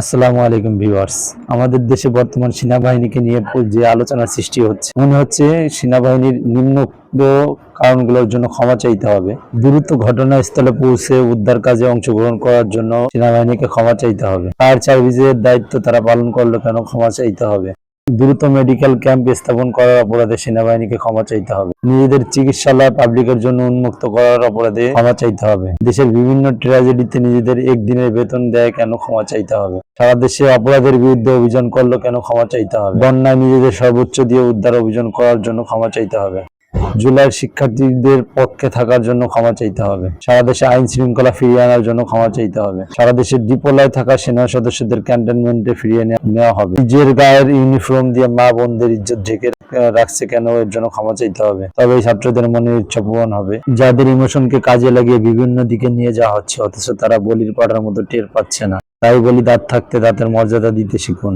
আসসালামু আলাইকুম ভিউয়ার্স। আমাদের দেশে বর্তমান সেনাবাহিনীকে নিয়ে যে আলোচনার সৃষ্টি হচ্ছে, মনে হচ্ছে সেনাবাহিনীর নিম্ন কারণগুলোর জন্য ক্ষমা চাইতে হবে। দ্রুত ঘটনাস্থলে পৌঁছে উদ্ধার কাজে অংশগ্রহণ করার জন্য সেনাবাহিনীকে ক্ষমা চাইতে হবে। ফায়ার সার্ভিসের দায়িত্ব তারা পালন করলে কেন ক্ষমা চাইতে হবে। দ্রুত মেডিকেল ক্যাম্প স্থাপন করার অপরাধে সেনাবাহিনীকে ক্ষমা চাইতে হবে। নিজেদের চিকিৎসালয় পাবলিকের জন্য উন্মুক্ত করার অপরাধে ক্ষমা চাইতে হবে। দেশের বিভিন্ন ট্র্যাজেডিতে নিজেদের একদিনের বেতন দেয় কেন ক্ষমা চাইতে হবে? সারা দেশে অপরাধের বিরুদ্ধে অভিযান করল কেন ক্ষমা চাইতে হবে? বন্যায় নিজেদের সর্বোচ্চ দিয়ে উদ্ধার অভিযান করার জন্য ক্ষমা চাইতে হবে। জুলাইয়ের শিক্ষার্থীদের পক্ষে থাকার জন্য ক্ষমা চাইতে হবে। সারা দেশে আইন শৃঙ্খলা ফিরিয়ে আনার জন্য ক্ষমা চাইতে হবে। সারা দেশের ডিপোলায় থাকা সেনা সদস্যদের ক্যান্টনমেন্টে ফিরিয়ে নেওয়া হবে। নিজের গায়ের ইউনিফর্ম দিয়ে মা বোনদের ইজ্জত ঢেকে রাখছে কেন? এর জন্য ক্ষমা চাইতে হবে। তবে এই ছাত্রদের মনে ইচ্ছা পূরণ হবে। যাদের ইমোশনকে কাজে লাগিয়ে বিভিন্ন দিকে নিয়ে যাওয়া হচ্ছে, অথচ তারা বলির পাড়ার মতো টের পাচ্ছে না। তাই বলি, দাঁত থাকতে দাঁতের মর্যাদা দিতে শিখুন।